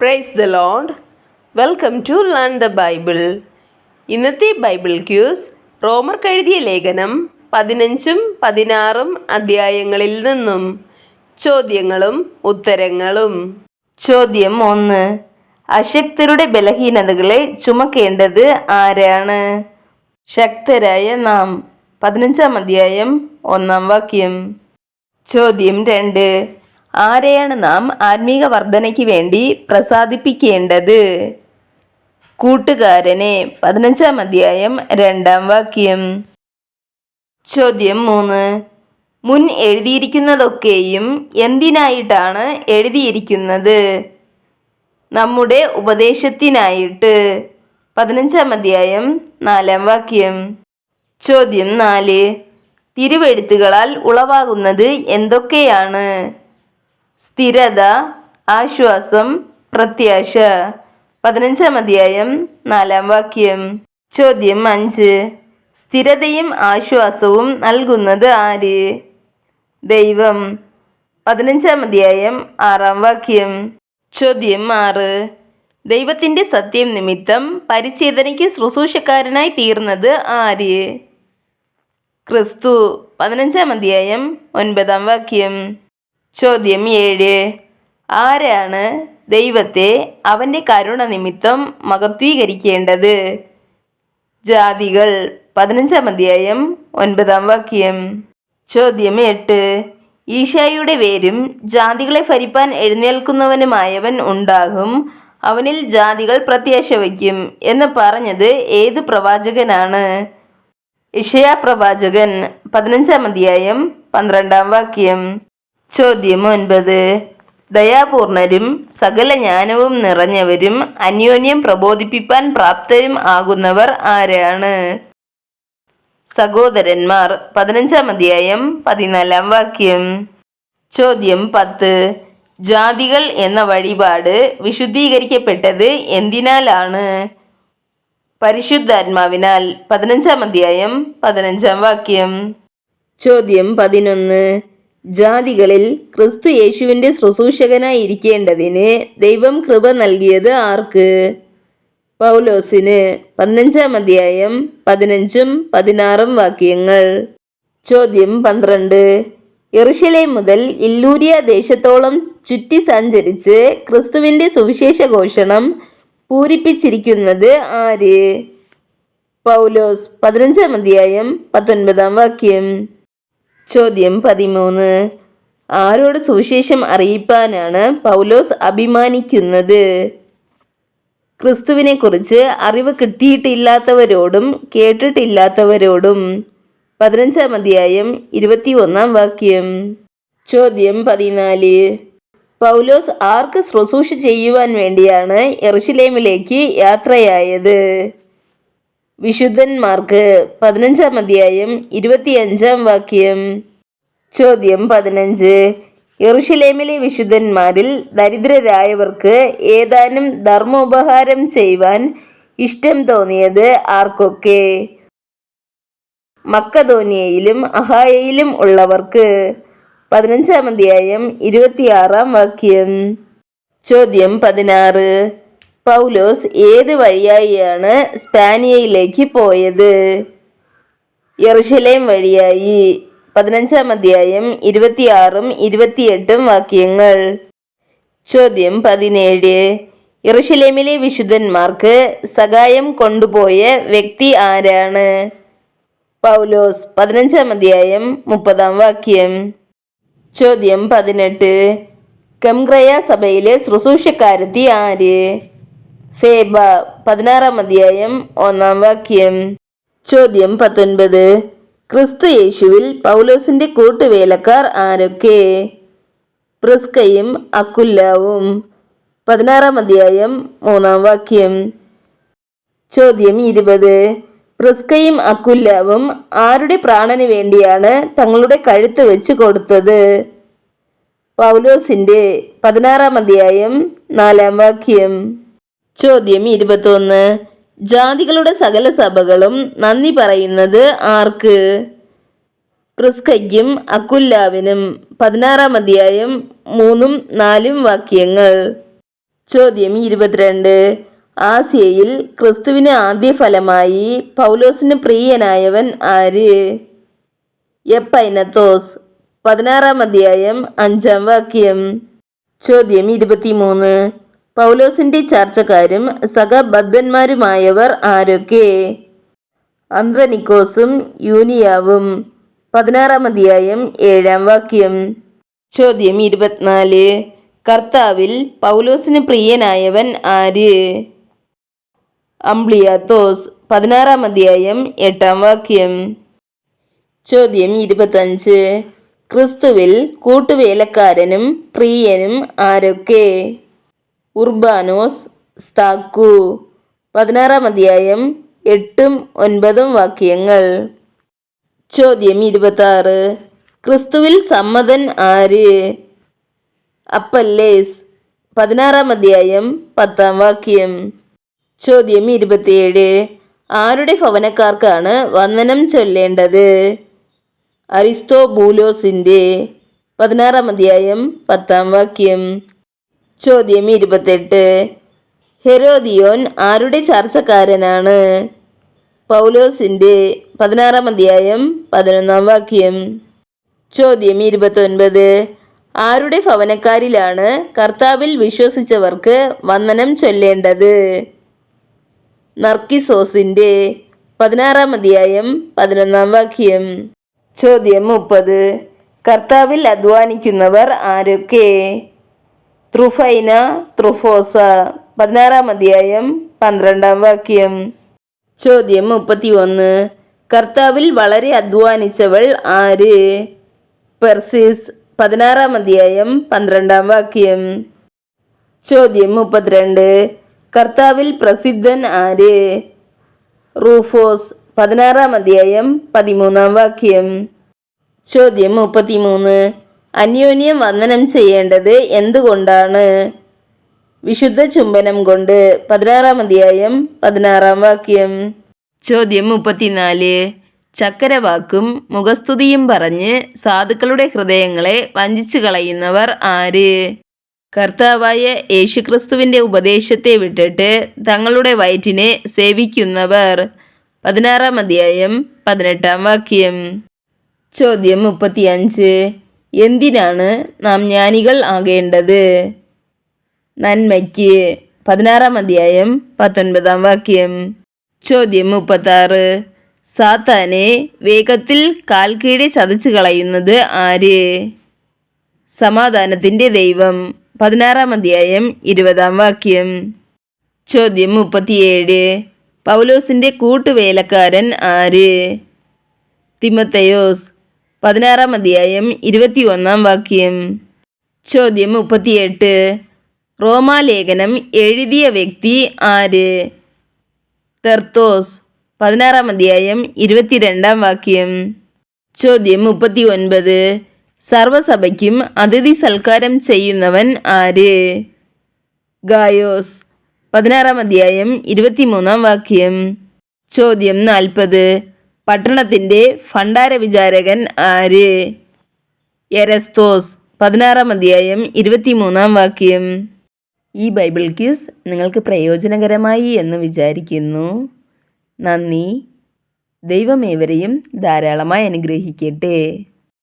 Praise the lord welcome to learn the bible ഇന്നത്തെ Bible quiz റോമർക്ക് എഴുതിയ ലേഖനം പതിനഞ്ചും പതിനാറും അധ്യായങ്ങളിൽ നിന്നും. ചോദ്യങ്ങളും ഉത്തരങ്ങളും. ചോദ്യം ഒന്ന്. അശക്തരുടെ ബലഹീനതകളെ ചുമക്കേണ്ടത് ആരാണ്? ശക്തരായ നാം. പതിനഞ്ചാം അധ്യായം ഒന്നാം വാക്യം. ചോദ്യം രണ്ട്. ആരെയാണ് നാം ആത്മീക വർധനയ്ക്ക് വേണ്ടി പ്രസാദിപ്പിക്കേണ്ടത്? കൂട്ടുകാരനെ പതിനഞ്ചാം അധ്യായം രണ്ടാം വാക്യം. ചോദ്യം മൂന്ന്. മുൻ എഴുതിയിരിക്കുന്നതൊക്കെയും എന്തിനായിട്ടാണ് എഴുതിയിരിക്കുന്നത്? നമ്മുടെ ഉപദേശത്തിനായിട്ട്. പതിനഞ്ചാം അധ്യായം നാലാം വാക്യം. ചോദ്യം നാല്. തിരുവെഴുത്തുകളാൽ ഉളവാകുന്നത് എന്തൊക്കെയാണ്? സ്ഥിരത ആശ്വാസം പ്രത്യാശ. പതിനഞ്ചാം അധ്യായം നാലാം വാക്യം. ചോദ്യം അഞ്ച്. സ്ഥിരതയും ആശ്വാസവും നൽകുന്നത് ആര്? ദൈവം. പതിനഞ്ചാം അധ്യായം ആറാം വാക്യം. ചോദ്യം ആറ്. ദൈവത്തിന്റെ സത്യം നിമിത്തം പരിച്ഛേദനയ്ക്ക് ശുശ്രൂഷക്കാരനായി തീർന്നത് ആര്? ക്രിസ്തു. പതിനഞ്ചാം അധ്യായം ഒൻപതാം വാക്യം. ചോദ്യം ഏഴ്. ആരാണ് ദൈവത്തെ അവന്റെ കരുണ നിമിത്തം മഹത്വീകരിക്കേണ്ടത്? ജാതികൾ പതിനഞ്ചാം അധ്യായം ഒൻപതാം വാക്യം. ചോദ്യം എട്ട്. ഈശായുടെ പേരും ജാതികളെ ഭരിപ്പാൻ എഴുന്നേൽക്കുന്നവനുമായവൻ ഉണ്ടാകും. അവനിൽ ജാതികൾ പ്രത്യാശ വയ്ക്കും എന്ന് പറഞ്ഞത് ഏത് പ്രവാചകനാണ്? ഇഷയ പ്രവാചകൻ പതിനഞ്ചാം അധ്യായം പന്ത്രണ്ടാം വാക്യം. ചോദ്യം ഒൻപത്. ദയാപൂർണരും സകല ജ്ഞാനവും നിറഞ്ഞവരും അന്യോന്യം പ്രബോധിപ്പിക്കാൻ പ്രാപ്തരും ആകുന്നവർ ആരാണ്? സഹോദരന്മാർ പതിനഞ്ചാം അധ്യായം പതിനാലാം വാക്യം. ചോദ്യം പത്ത്. ജാതികൾ എന്ന വഴിപാട് വിശുദ്ധീകരിക്കപ്പെട്ടത് എന്തിനാലാണ്? പരിശുദ്ധാത്മാവിനാൽ പതിനഞ്ചാം അധ്യായം പതിനഞ്ചാം വാക്യം. ചോദ്യം പതിനൊന്ന്. ജാതികളിൽ ക്രിസ്തു യേശുവിന്റെ ശുശ്രൂഷകനായി ഇരിക്കേണ്ടതിന് ദൈവം കൃപ നൽകിയത് ആർക്ക്? പൗലോസിന് പതിനഞ്ചാം അധ്യായം പതിനഞ്ചും പതിനാറും വാക്യങ്ങൾ. ചോദ്യം പന്ത്രണ്ട്. എറുഷലേം മുതൽ ഇല്ലൂരിയ ദേശത്തോളം ചുറ്റി സഞ്ചരിച്ച് ക്രിസ്തുവിന്റെ സുവിശേഷ ഘോഷണം പൂരിപ്പിച്ചിരിക്കുന്നത് ആര്? പൗലോസ് പതിനഞ്ചാം അധ്യായം പത്തൊൻപതാം വാക്യം. ചോദ്യം പതിമൂന്ന്. ആരോട് സുവിശേഷം അറിയിപ്പാനാണ് പൗലോസ് അഭിമാനിക്കുന്നത്? ക്രിസ്തുവിനെക്കുറിച്ച് അറിവ് കിട്ടിയിട്ടില്ലാത്തവരോടും കേട്ടിട്ടില്ലാത്തവരോടും. പതിനഞ്ചാം അധ്യായം ഇരുപത്തി ഒന്നാം വാക്യം. ചോദ്യം പതിനാല്. പൗലോസ് ആർക്ക് ശുശ്രൂഷ ചെയ്യുവാൻ വേണ്ടിയാണ് എറുഷലേമിലേക്ക് യാത്രയായത്? വിശുദ്ധന്മാർക്ക് പതിനഞ്ചാം അധ്യായം ഇരുപത്തിയഞ്ചാം വാക്യം. ചോദ്യം പതിനഞ്ച്. യെറുഷലേമിലെ വിശുദ്ധന്മാരിൽ ദരിദ്രരായവർക്ക് ഏതാനും ധർമ്മോപഹാരം ചെയ്യുവാൻ ഇഷ്ടം തോന്നിയത് ആർക്കൊക്കെ? മക്കധോനിയയിലും അഹായയിലും ഉള്ളവർക്ക്. പതിനഞ്ചാം അധ്യായം ഇരുപത്തിയാറാം വാക്യം. ചോദ്യം പതിനാറ്. പൗലോസ് ഏത് വഴിയായിയാണ് സ്പാനിയയിലേക്ക് പോയത്? യെറുഷലേം വഴിയായി. പതിനഞ്ചാം അധ്യായം ഇരുപത്തിയാറും ഇരുപത്തിയെട്ടും വാക്യങ്ങൾ. ചോദ്യം പതിനേഴ്. യറുഷലേമിലെ വിശുദ്ധന്മാർക്ക് സഹായം കൊണ്ടുപോയ വ്യക്തി ആരാണ്? പൗലോസ് പതിനഞ്ചാം അധ്യായം മുപ്പതാം വാക്യം. ചോദ്യം പതിനെട്ട്. കംഗ്രയ സഭയിലെ ശുശ്രൂഷക്കാരത്തി ആര്? ഫേബ പതിനാറാം അധ്യായം ഒന്നാം വാക്യം. ചോദ്യം പത്തൊൻപത്. ക്രിസ്തു യേശുവിൽ പൗലോസിന്റെ കൂട്ടുവേലക്കാർ ആരൊക്കെ? പ്രിസ്കയും അക്കുല്ലാവും. പതിനാറാം അധ്യായം മൂന്നാം വാക്യം. ചോദ്യം ഇരുപത്. പ്രിസ്കയും അക്കുല്ലാവും ആരുടെ പ്രാണന് വേണ്ടിയാണ് തങ്ങളുടെ കഴുത്ത് വെച്ച് കൊടുത്തത്? പൗലോസിന്റെ പതിനാറാം അധ്യായം നാലാം വാക്യം. ചോദ്യം ഇരുപത്തൊന്ന്. ജാതികളുടെ സകല സഭകളും നന്ദി പറയുന്നത് ആർക്ക്? പ്രിസ്കയ്ക്കും അക്കുല്ലാവിനും. പതിനാറാം അധ്യായം മൂന്നും നാലും വാക്യങ്ങൾ. ചോദ്യം ഇരുപത്തിരണ്ട്. ആസിയയിൽ ക്രിസ്തുവിന് ആദ്യ ഫലമായി പൗലോസിന് പ്രിയനായവൻ ആര്? എപ്പൈനത്തോസ്. പതിനാറാം അധ്യായം അഞ്ചാം വാക്യം. ചോദ്യം ഇരുപത്തിമൂന്ന്. പൗലോസിന്റെ ചർച്ചക്കാരും സഹബദ്ധന്മാരുമായവർ ആരൊക്കെ? അന്ത്രനിക്കോസും യൂനിയാവും. പതിനാറാം അധ്യായം ഏഴാം വാക്യം. ചോദ്യം ഇരുപത്തിനാല്. കർത്താവിൽ പൗലോസിന് പ്രിയനായവൻ ആര്? അംബ്ലിയാത്തോസ് പതിനാറാം അധ്യായം എട്ടാം വാക്യം. ചോദ്യം ഇരുപത്തഞ്ച്. ക്രിസ്തുവിൽ കൂട്ടുവേലക്കാരനും പ്രിയനും ആരൊക്കെ? ഉർബാനോസ് സ്താക്കു. പതിനാറാം അധ്യായം എട്ടും ഒൻപതും വാക്യങ്ങൾ. ചോദ്യം ഇരുപത്താറ്. ക്രിസ്തുവിൽ സമ്മതൻ ആര്? അപ്പല്ലേസ് പതിനാറാം അധ്യായം പത്താം വാക്യം. ചോദ്യം ഇരുപത്തിയേഴ്. ആരുടെ ഭവനക്കാർക്കാണ് വന്ദനം ചൊല്ലേണ്ടത്? അരിസ്തോ ബൂലോസിന്റെ പതിനാറാം അധ്യായം പത്താം വാക്യം. ചോദ്യം ഇരുപത്തെട്ട്. ഹെറോദിയോൻ ആരുടെ ചർച്ചക്കാരനാണ്? പൗലോസിന്റെ പതിനാറാം അധ്യായം പതിനൊന്നാം വാക്യം. ചോദ്യം ഇരുപത്തൊൻപത്. ആരുടെ ഭവനക്കാരിലാണ് കർത്താവിൽ വിശ്വസിച്ചവർക്ക് വന്ദനം ചൊല്ലേണ്ടത്? നർക്കിസോസിന്റെ പതിനാറാം അധ്യായം പതിനൊന്നാം വാക്യം. ചോദ്യം മുപ്പത്. കർത്താവിൽ അധ്വാനിക്കുന്നവർ ആരൊക്കെ? ത്രുഫൈന ത്രുഫോസ. പതിനാറാം അധ്യായം പന്ത്രണ്ടാം വാക്യം. ചോദ്യം മുപ്പത്തി ഒന്ന് കർത്താവിൽ വളരെ അധ്വാനിച്ചവൾ ആര്? പെർസിസ് പതിനാറാം അധ്യായം പന്ത്രണ്ടാം വാക്യം. ചോദ്യം മുപ്പത്തിരണ്ട്. കർത്താവിൽ പ്രസിദ്ധൻ ആര്? റൂഫോസ് പതിനാറാം അധ്യായം പതിമൂന്നാം വാക്യം. ചോദ്യം മുപ്പത്തിമൂന്ന്. അന്യോന്യം വന്ദനം ചെയ്യേണ്ടത് എന്തുകൊണ്ടാണ്? വിശുദ്ധ ചുംബനം കൊണ്ട് പതിനാറാം അധ്യായം പതിനാറാം വാക്യം. ചോദ്യം മുപ്പത്തിനാല്. ചക്കരവാക്കും മുഖസ്തുതിയും പറഞ്ഞ് സാധുക്കളുടെ ഹൃദയങ്ങളെ വഞ്ചിച്ചു കളയുന്നവർ ആര്? കർത്താവായ യേശുക്രിസ്തുവിന്റെ ഉപദേശത്തെ വിട്ടിട്ട് തങ്ങളുടെ വയറ്റിനെ സേവിക്കുന്നവർ. പതിനാറാം അധ്യായം പതിനെട്ടാം വാക്യം. ചോദ്യം മുപ്പത്തിയഞ്ച്. എന്തിനാണ് നാം ജ്ഞാനികൾ ആകേണ്ടത്? നന്മയ്ക്ക് പതിനാറാം അധ്യായം പത്തൊൻപതാം വാക്യം. ചോദ്യം മുപ്പത്താറ്. സാത്താനെ വേഗത്തിൽ കാൽക്കീഴെ ചതച്ചു കളയുന്നത് ആര്? സമാധാനത്തിന്റെ ദൈവം. പതിനാറാം അധ്യായം ഇരുപതാം വാക്യം. ചോദ്യം മുപ്പത്തിയേഴ്. പൗലോസിന്റെ കൂട്ടുവേലക്കാരൻ ആര്? തിമത്തയോസ്. പതിനാറാം അധ്യായം ഇരുപത്തി ഒന്നാം വാക്യം. ചോദ്യം മുപ്പത്തിയെട്ട്. റോമാലേഖനം എഴുതിയ വ്യക്തി ആര്? തെർത്തോസ് പതിനാറാം അധ്യായം ഇരുപത്തിരണ്ടാം വാക്യം. ചോദ്യം മുപ്പത്തി ഒൻപത് സർവസഭയ്ക്കും അതിഥി സൽക്കാരം ചെയ്യുന്നവൻ ആര്? ഗായോസ് പതിനാറാം അധ്യായം ഇരുപത്തിമൂന്നാം വാക്യം. ചോദ്യം നാൽപ്പത്. പട്ടണത്തിന്റെ ഭണ്ഡാര വിചാരകൻ ആര്? എരസ്തോസ്. പതിനാറാം അധ്യായം ഇരുപത്തിമൂന്നാം വാക്യം. ഈ ബൈബിൾ ക്യൂസ് നിങ്ങൾക്ക് പ്രയോജനകരമായി എന്ന് വിചാരിക്കുന്നു. നന്ദി. ദൈവമേവരെയും ധാരാളമായി അനുഗ്രഹിക്കട്ടെ.